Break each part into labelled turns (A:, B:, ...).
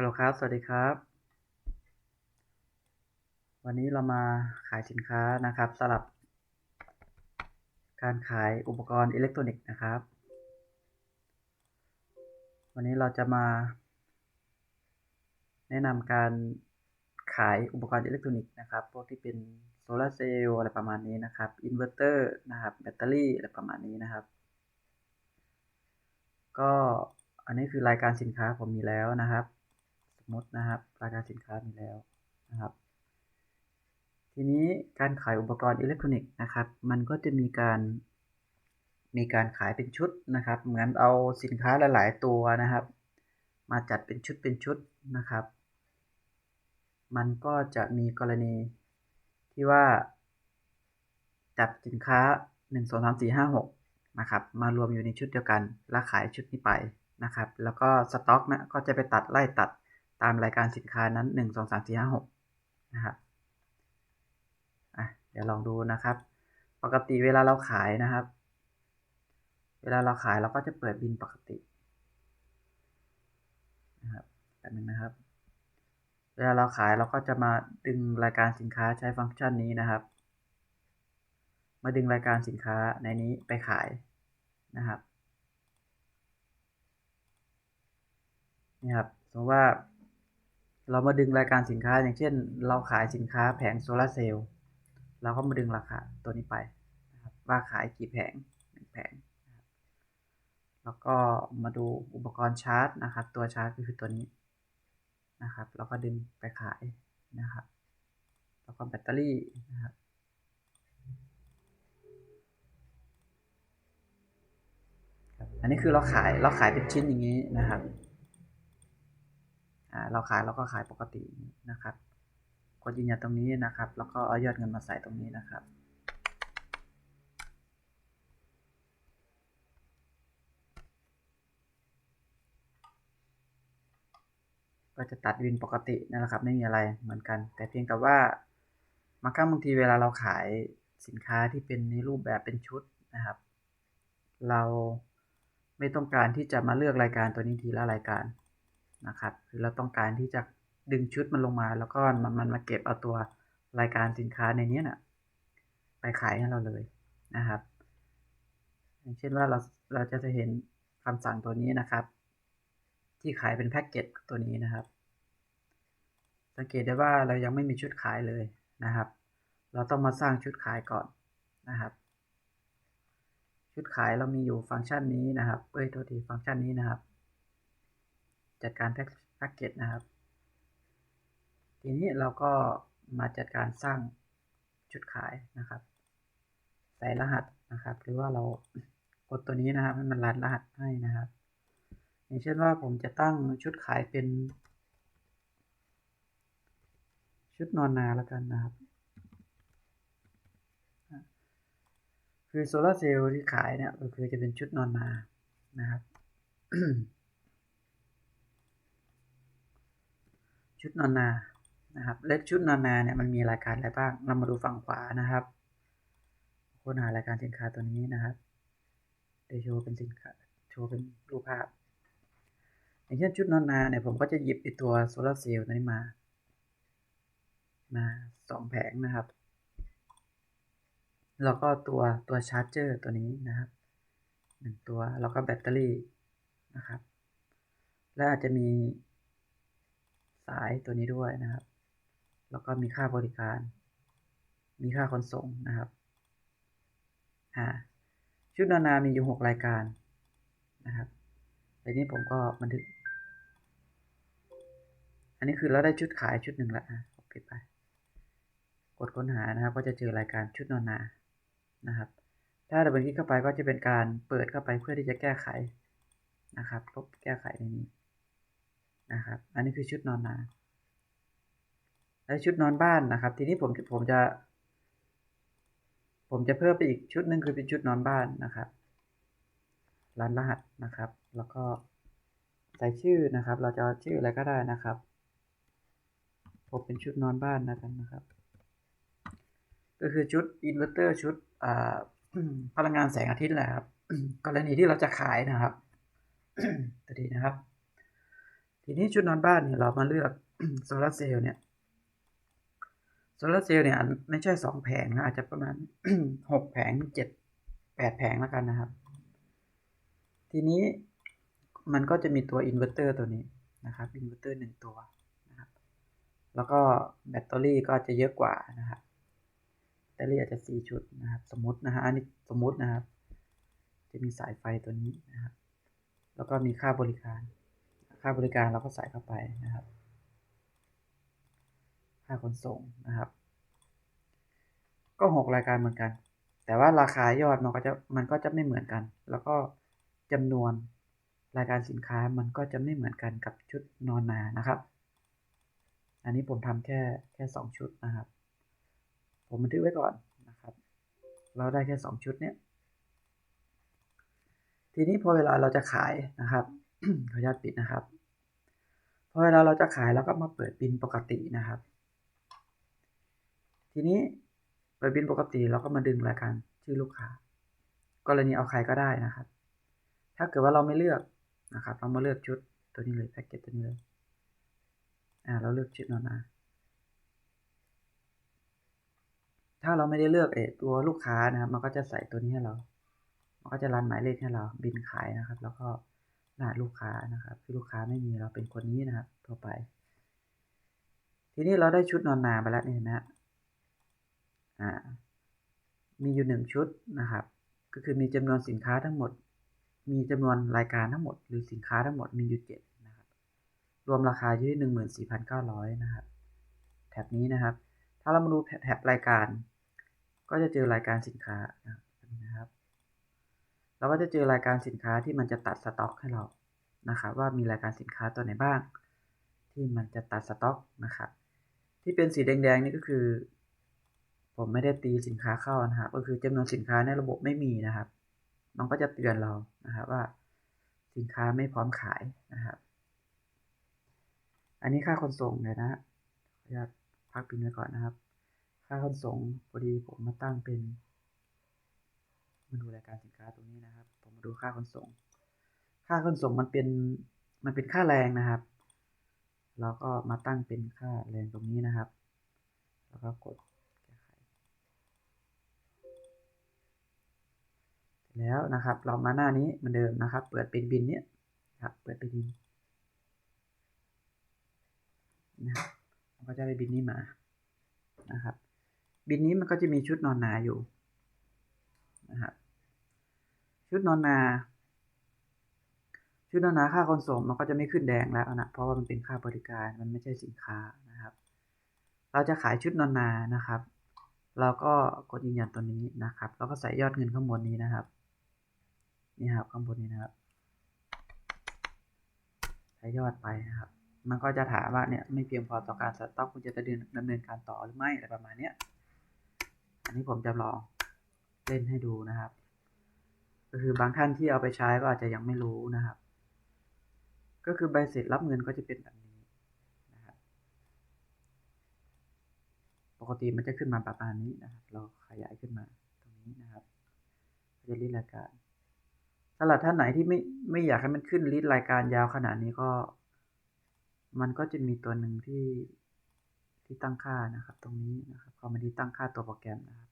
A: ฮัลโหลครับ สวัสดีครับ วันนี้เรามาขายสินค้านะครับสำหรับ การขายอุปกรณ์อิเล็กทรอนิกส์นะครับ วันนี้เราจะมา แนะนำการขายอุปกรณ์อิเล็กทรอนิกส์นะครับ พวกที่เป็นโซลาเซลล์อะไรประมาณนี้นะครับอินเวอร์เตอร์นะครับแบตเตอรี่อะไรประมาณนี้นะครับ ก็อันนี้คือรายการสินค้าผมมีแล้วนะครับ มมตินะครับรายกาสินค้ามีแล้วนะครับ ทีนี้การขายอุปกรณ์อิเล็กทรอนิกส์นะครับ มันก็จะมีการมีการขายเป็นชุดนะครับ เหมือนเอาสินค้าหลาย ๆ ตัวนะครับ มาจัดเป็นชุดเป็นชุดนะครับ มันก็จะมีกรณีที่ว่า จัดสินค้า 1 2 3 4 5 6นะครับ มารวมอยู่ในชุดเดียวกัน แล้วขายชุดนี้ไปนะครับ แล้วก็สต็อกนะก็จะไปตัดไล่ตัด ตามรายการสินค้านั้น 1 2 3 4 5 6 นะครับอะเดี๋ยวลองดูนะครับ ปกติเวลาเราขายนะครับ เวลาเราขายเราก็จะเปิดบินปกตินะครับแบบนึงนะครับ เวลาเราขายเราก็จะมาดึงรายการสินค้าใช้ฟังก์ชันนี้นะครับ มาดึงรายการสินค้าในนี้ไปขายนะครับนี่ครับสมมติว่า เรามาดึงรายการสินค้าอย่างเช่น เราขายสินค้าแผงโซลาเซลล์เราก็มาดึงราคาตัวนี้ไปนะครับว่าขายกี่แผงหนึ่งแผงนะครับแล้วก็มาดูอุปกรณ์ชาร์จนะครับ ตัวชาร์จก็คือตัวนี้นะครับเราก็ดึงไปขายนะครับ แล้วก็แบตเตอรี่นะครับอันนี้คือเราขายเราขายเป็นชิ้นอย่างนี้นะครับ เราขายเราก็ขายปกตินะครับ กดยืนยันตรงนี้นะครับ แล้วก็เอายอดเงินมาใส่ตรงนี้นะครับก็จะตัดวินปกตินั่นแหละครับไม่มีอะไรเหมือนกัน แต่เพียงแต่ว่าบางครั้งบางทีเวลาเราขายสินค้าที่เป็นในรูปแบบเป็นชุดนะครับ เราไม่ต้องการที่จะมาเลือกรายการตัวนี้ทีละรายการ นะครับคือเราต้องการที่จะดึงชุดมันลงมาแล้วก็มันมันมาเก็บเอาตัวรายการสินค้าในนี้นะ่ะไปขายให้เราเลยนะครับอย่างเช่นว่าเราเราจะจะเห็นคำสั่งตัวนี้นะครับ ที่ขายเป็นแพ็กเกจตัวนี้นะครับ สังเกตได้ว่าเรายังไม่มีชุดขายเลยนะครับ เราต้องมาสร้างชุดขายก่อนนะครับ ชุดขายเรามีอยู่ฟังก์ชันนี้นะครับเอ้ยโทษทีฟังก์ชันนี้นะครับ จัดการแพ็กเกจนะครับ ทีนี้เราก็มาจัดการสร้างชุดขายนะครับ ใส่รหัสนะครับ หรือว่าเรากดตัวนี้นะครับให้มันรันรหัสให้นะครับ อย่างเช่นว่าผมจะตั้งชุดขายเป็น ชุดนอนนาแล้วกันนะครับ คือโซลาเซลล์ที่ขายเนี่ยก็คือจะเป็นชุดนอนนานะครับ ชุดนอนนานะครับและชุดนอนนาเนี่ยมันมีรายการอะไรบ้างเรามาดูฝั่งขวานะครับค้นหารายการสินค้าตัวนี้นะครับเดี๋ยวโชว์เป็นสินค้าโชว์เป็นรูปภาพ อย่างเช่นชุดนอนนาเนี่ยผมก็จะหยิบไอตัวโซลาร์เซลล์นี้มา มาสองแผงนะครับ แล้วก็ตัวตัวชาร์จเจอร์ตัวนี้นะครับหนึ่งตัวแล้วก็แบตเตอรี่นะครับ และอาจจะมี สายตัวนี้ด้วยนะครับ แล้วก็มีค่าบริการ มีค่าขนส่งนะครับชุดนานามีอยู่หกรายการนะครับทีนี้ผมก็บันทึก อันนี้คือเราได้ชุดขายชุดหนึ่งล้วอะปิดไป กดค้นหานะครับ ก็จะเจอรายการชุดนอนนานะครับ ถ้าเราบันทึกเข้าไปก็จะเป็นการเปิดเข้าไปเพื่อที่จะแก้ไขนะครับลบแก้ไขในนี้ นะครับ อันนี้คือชุดนอนนา และชุดนอนบ้านนะครับ ทีนี้ผมผมจะ ผมจะเพิ่มไปอีกชุดหนึ่งคือเป็นชุดนอนบ้านนะครับรันรหัสนะครับ แล้วก็ใส่ชื่อนะครับ เราจะชื่ออะไรก็ได้นะครับ ผมเป็นชุดนอนบ้านนะกันนะครับ ก็คือชุดอินเวอร์เตอร์ชุดพลังงานแสงอาทิตย์แหละครับ กรณีที่เราจะขายนะครับตัวดีนะครับ ทีนี้ชุดนอนบ้านเนี่ยเรามาเลือกโซลาร์เซลล์เนี่ยโซลาร์เซลล์เนี่ยไม่ใช่สองแผงนะอาจจะประมาณหกแผงเจ็ดแปดแผงแล้วกันนะครับ ทีนี้มันก็จะมีตัวอินเวอร์เตอร์ตัวนี้นะครับอินเวอร์เตอร์หนึ่งตัวนะครับแล้วก็แบตเตอรี่ก็จะเยอะกว่านะครับแบตเตอรี่อาจจะสี่ชุดนะครับ สมมตินะฮะอันนี้สมมตินะครับ จะมีสายไฟตัวนี้นะครับ แล้วก็มีค่าบริการ ค่าบริการเราก็ใส่เข้าไปนะครับ ค่าขนส่งนะครับ ก็หกรายการเหมือนกัน แต่ว่าราคายอดมันก็จะมันก็จะไม่เหมือนกัน แล้วก็จำนวนรายการสินค้ามันก็จะไม่เหมือนกันกับชุดนอนนานะครับ อันนี้ผมทำแค่แค่สองชุดนะครับ ผมบันทึกไว้ก่อนนะครับ เราได้แค่สองชุดเนี้ยทีนี้พอเวลาเราจะขายนะครับ ขออนุญาตปิดนะครับ พอเวลาเราจะขายเราก็มาเปิดบินปกตินะครับ ทีนี้เปิดบินปกติเราก็มาดึงรายการชื่อลูกค้า กรณีเอาใครก็ได้นะครับ ถ้าเกิดว่าเราไม่เลือกนะครับ เรามาเลือกชุดตัวนี้เลยแพ็กเกจตัวนี้เลยอ่าเราเลือกชุดนอนนาถ้าเราไม่ได้เลือกเอตัวลูกค้านะครับ มันก็จะใส่ตัวนี้ให้เรา มันก็จะรันหมายเลขให้เราบินขายนะครับ แล้วก็ รหัสลูกค้านะครับ ที่ลูกค้าไม่มีเราเป็นคนนี้นะครับทั่วไป ทีนี้เราได้ชุดนอนนาไปแล้วนี่นะอ่ามีอยู่หนึ่งชุดนะครับ ก็คือมีจำนวนสินค้าทั้งหมด มีจำนวนรายการทั้งหมด หรือสินค้าทั้งหมดมีอยู่เจ็ดนะครับ รวมราคาอยู่ที่หนึ่งหมื่นสี่พันเก้าร้อยนะครับแท็บนี้นะครับ ถ้าเรามาดูแท็บรายการ ก็จะเจอรายการสินค้านะครับ เราก็จะเจอรายการสินค้าที่มันจะตัดสต็อกให้เรานะครับว่ามีรายการสินค้าตัวไหนบ้าง ที่มันจะตัดสต็อกนะครับที่เป็นสีแดงๆนี่ก็คือ ผมไม่ได้ตีสินค้าเข้านะครับก็คือจำนวนสินค้าในระบบไม่มีนะครับมันก็จะเตือนเรานะครับว่าสินค้าไม่พร้อมขายนะครับ อันนี้ค่าขนส่งเลยนะขออนุญาตพักปินไว้ก่อนนะครับ ค่าขนส่งพอดีผมมาตั้งเป็น มาดูรายการสินค้าตรงนี้นะครับ ผมมาดูค่าขนส่ง ค่าขนส่งมันเป็นมันเป็นค่าแรงนะครับ เราก็มาตั้งเป็นค่าแรงตรงนี้นะครับ แล้วก็กดแก้ไขแล้วนะครับ เรามาหน้านี้เหมือนเดิมนะครับ เปิดเป็นบินเนี้ยครับ เปิดเป็นบินนะครับก็จะได้บินนี้มานะครับ บินนี้มันก็จะมีชุดนอนหนาอยู่ นะครับ ชุดนอนนา ชุดนอนนาค่าขนส่งมันก็จะไม่ขึ้นแดงแล้วนะ เพราะว่ามันเป็นค่าบริการมันไม่ใช่สินค้านะครับ เราจะขายชุดนอนนานะครับ เราก็กดยืนยันตัวนี้นะครับ แล้วก็ใส่ยอดเงินข้างบนนี้นะครับ นี่ครับข้างบนนี้นะครับ ใส่ยอดไปนะครับมันก็จะถามว่าเนี่ยไม่เพียงพอต่อการสต็อกคุณจะดำเนินดำเนินการต่อหรือไม่อะไรประมาณเนี้ยอันนี้ผมจะลอง เล่นให้ดูนะครับ ก็คือบางท่านที่เอาไปใช้ก็อาจจะยังไม่รู้นะครับ ก็คือใบเสร็จรับเงินก็จะเป็นแบบนี้นะครับปกติมันจะขึ้นมาประมาณนี้นะครับ เราขยายขึ้นมาตรงนี้นะครับจะลิสต์รายการสำหรับท่านไหนที่ไม่ไม่อยากให้มันขึ้นลิสต์รายการยาวขนาดนี้ก็ มันก็จะมีตัวหนึ่งที่ที่ตั้งค่านะครับ ตรงนี้นะครับพอมาที่ตั้งค่าตัวโปรแกรมนะครับ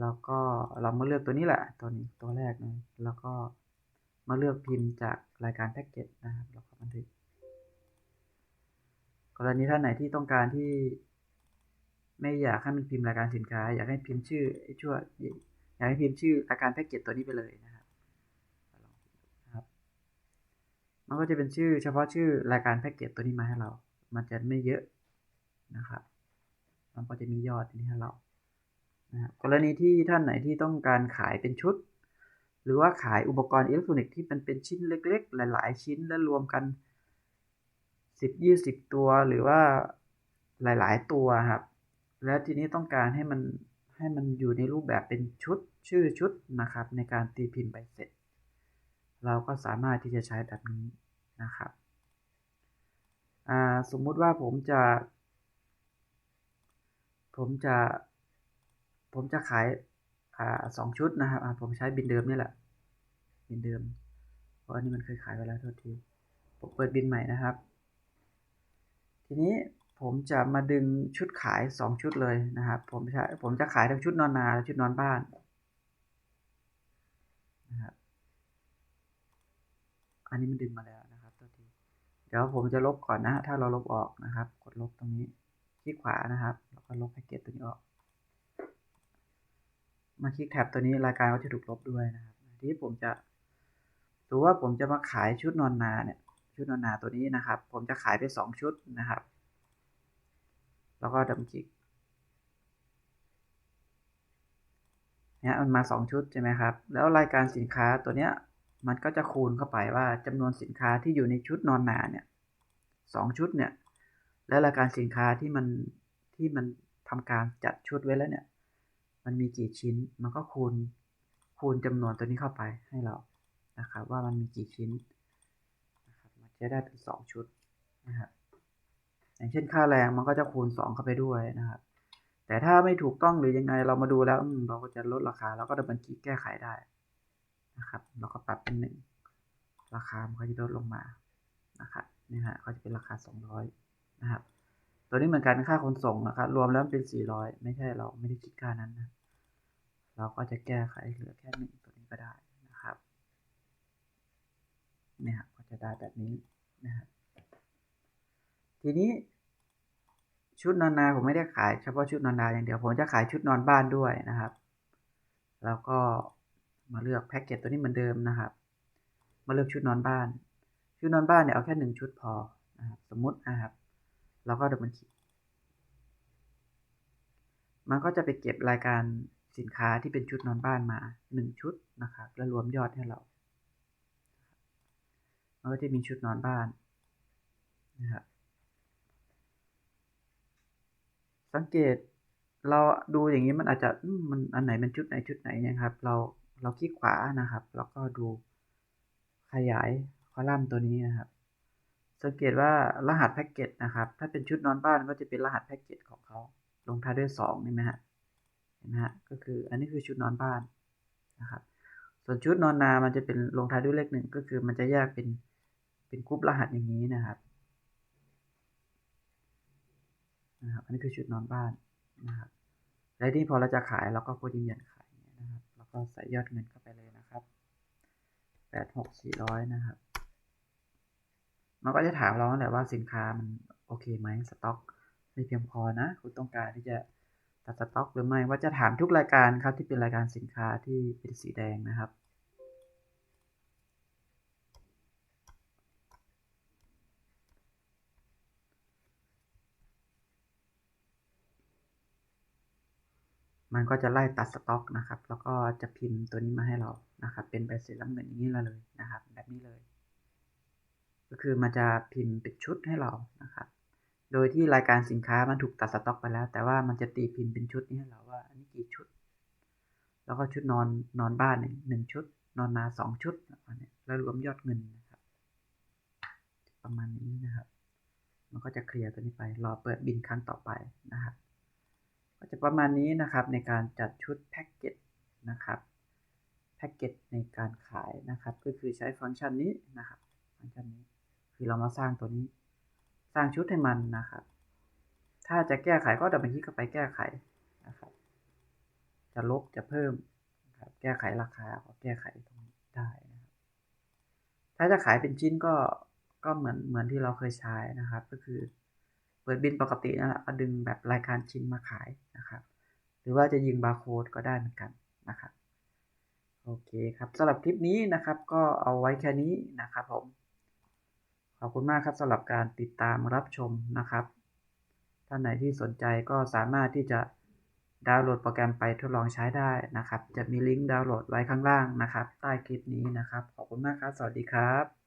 A: แล้วก็เรามาเลือกตัวนี้แหละตัวนี้ตัวแรกนะแล้วก็มาเลือกพิมพ์จากรายการแพ็กเกจนะครับแล้วก็บันทึกกรณีท่านไหนที่ต้องการที่ไม่อยากให้มันพิมพ์รายการสินค้า อยากให้พิมพ์ชื่อชั่วอยากให้พิมพ์ชื่อรายการแพ็กเกจตัวนี้ไปเลยนะครับครับมันก็จะเป็นชื่อเฉพาะชื่อรายการแพ็กเกจตัวนี้มาให้เรา มันจะไม่เยอะนะครับ มันก็จะมียอดนี้ให้เรา นะกรณีที่ท่านไหนที่ต้องการขายเป็นชุด หรือว่าขายอุปกรณ์อิเล็กทรอนิกส์ที่มันเป็นชิ้นเล็ก ๆ หลายๆ ชิ้นแล้วรวมกันสิบยี่สิบตัวหรือว่าหลายๆ ตัวครับ แล้วทีนี้ต้องการให้มันให้มันอยู่ในรูปแบบเป็นชุดชื่อชุดนะครับ ในการตีพิมพ์ใบเสร็จ เราก็สามารถที่จะใช้แบบนี้นะครับสมมุติว่าผมจะ ผมจะ ผมจะขายอ่าสองชุดนะครับผมใช้บินเดิมนี่แหละ บินเดิม เพราะอันนี้มันเคยขายไปแล้วโทษทีผมเปิดบินใหม่นะครับ ทีนี้ผมจะมาดึงชุดขาย2ชุดเลยนะครับ ผมจะผมจะขายทั้งชุดนอนนาและชุดนอนบ้านนะครับ อันนี้มันดึงมาแล้วนะครับตัวทีเดี๋ยวผมจะลบก่อนนะ ถ้าเราลบออกนะครับ กดลบตรงนี้คลิกขวานะครับ แล้วก็ลบแพ็กเกจตัวนี้ออก มาคลิกแท็บตัวนี้รายการก็จะถูกลบด้วยนะครับที่ผมจะดูว่าผมจะมาขายชุดนอนนาเนี่ยชุดนอนนาตัวนี้นะครับ ผมจะขายไปสองชุดนะครับ แล้วก็ดับคลิกเนี่ยมันมาสองชุดใช่ไหมครับ แล้วรายการสินค้าตัวเนี้ยมันก็จะคูณเข้าไปว่าจำนวนสินค้าที่อยู่ในชุดนอนนาเนี่ยสองชุดเนี่ย และรายการสินค้าที่มันที่มันทำการจัดชุดไว้แล้วเนี่ย มันมีกี่ชิ้น มันก็คูณคูณจำนวนตัวนี้เข้าไปให้เรานะครับว่ามันมีกี่ชิ้นนะครับมันจะได้เป็นสองชุดนะครับอย่างเช่นค่าแรงมันก็จะคูณสองเข้าไปด้วยนะครับ แต่ถ้าไม่ถูกต้องหรือยังไงเรามาดูแล้วเราก็จะลดราคาแล้วก็ดับเบิลคลิกแก้ไขได้นะครับเราก็ปรับเป็นหนึ่งราคามันก็จะลดลงมานะครับนี่ฮะก็จะเป็นราคา 200 นะครับ ตัวนี้เหมือนกันค่าขนส่งนะครับรวมแล้วเป็น 400 ไม่ใช่เราไม่ได้คิดค่านั้นนะ เราก็จะแก้ไขเหลือแค่หนึ่งตัวนี้ก็ได้นะครับเนี่ยก็จะได้แบบนี้นะครับทีนี้ชุดนอนนาผมไม่ได้ขายเฉพาะชุดนอนนาอย่างเดียวผมจะขายชุดนอนบ้านด้วยนะครับ แล้วก็มาเลือกแพ็กเกจตัวนี้เหมือนเดิมนะครับ มาเลือกชุดนอนบ้าน ชุดนอนบ้านเนี่ยเอาแค่หนึ่งชุดพอนะครับสมมุตินะครับเราก็ดับเบิลคลิกมันก็จะไปเก็บรายการ สินค้าที่เป็นชุดนอนบ้านมาหนึ่งชุดนะครับ แล้วรวมยอดให้เรา มันก็จะมีชุดนอนบ้านนะครับสังเกตเราดูอย่างนี้มันอาจจะมันอันไหนเป็นชุดไหนชุดไหนนะครับ เราเราคลิกขวานะครับ แล้วก็ดูขยายคอลัมน์ตัวนี้นะครับ สังเกตว่ารหัสแพ็กเกจนะครับ ถ้าเป็นชุดนอนบ้านก็จะเป็นรหัสแพ็กเกจของเขาลงท้ายด้วย2นี่ไหมฮะ นไหมฮะก็คืออันนี้คือชุดนอนบ้านนะครับส่วนชุดนอนนา มันจะเป็นลงท้ายด้วยเลขหนึ่งก็คือมันจะแยกเป็นเป็นกรุ๊ปรหัสอย่างนี้นะครับนะครับ อันนี้คือชุดนอนบ้านนะครับและที่พอเราจะขายเราก็กดยืนยันขายนะครับแล้วก็ใส่ยอดเงินเข้าไปเลยนะครับแปดหกสี่ร้อยนะครับ มันก็จะถามเราแหละว่าสินค้ามันโอเคไหมสต็อกไม่เพียงพอนะ คุณต้องการที่จะ ตัดสต็อก หรือไม่ว่าจะถามทุกรายการครับที่เป็นรายการสินค้าที่เป็นสีแดงนะครับมันก็จะไล่ตัดสต็อกนะครับ แล้วก็จะพิมพ์ตัวนี้มาให้เรานะครับ เป็นใบเสร็จรับเงินอย่างนี้เลยนะครับ แบบนี้เลย ก็คือมันจะพิมพ์เป็นชุดให้เรานะครับ โดยที่รายการสินค้ามันถูกตัดสต็อกไปแล้ว แต่ว่ามันจะตีพิมพ์เป็นชุดนี้เราว่าอันนี้กี่ชุด แล้วก็ชุดนอนนอนบ้านหนึ่งชุด นอนนาสองชุดแล้วรวมยอดเงินนะครับ ประมาณนี้นะครับ มันก็จะเคลียร์ตัวนี้ไป รอเปิดบินครั้งต่อไปนะครับ ก็จะประมาณนี้นะครับในการจัดชุดแพ็กเกจนะครับแพ็กเกจในการขายนะครับ ก็คือใช้ฟังก์ชันนี้นะครับ ฟังก์ชันนี้ คือเรามาสร้างตัวนี้ สร้างชุดให้มันนะครับ ถ้าจะแก้ไขก็ดับเบิลคลิกเข้าไปแก้ไขนะครับ จะลบจะเพิ่มนะครับแก้ไขราคาก็แก้ไขตรงนี้ได้นะครับ ถ้าจะขายเป็นชิ้นก็ก็เหมือนเหมือนที่เราเคยใช้นะครับ ก็คือเปิดบินปกตินั่นแหละก็ดึงแบบรายการชิ้นมาขายนะครับ หรือว่าจะยิงบาร์โค้ดก็ได้เหมือนกันนะครับโอเคครับสำหรับคลิปนี้นะครับก็เอาไว้แค่นี้นะครับผม ขอบคุณมากครับสำหรับการติดตามรับชมนะครับ ท่านไหนที่สนใจก็สามารถที่จะดาวน์โหลดโปรแกรมไปทดลองใช้ได้นะครับ จะมีลิงก์ดาวน์โหลดไว้ข้างล่างนะครับ ใต้คลิปนี้นะครับ ขอบคุณมากครับ สวัสดีครับ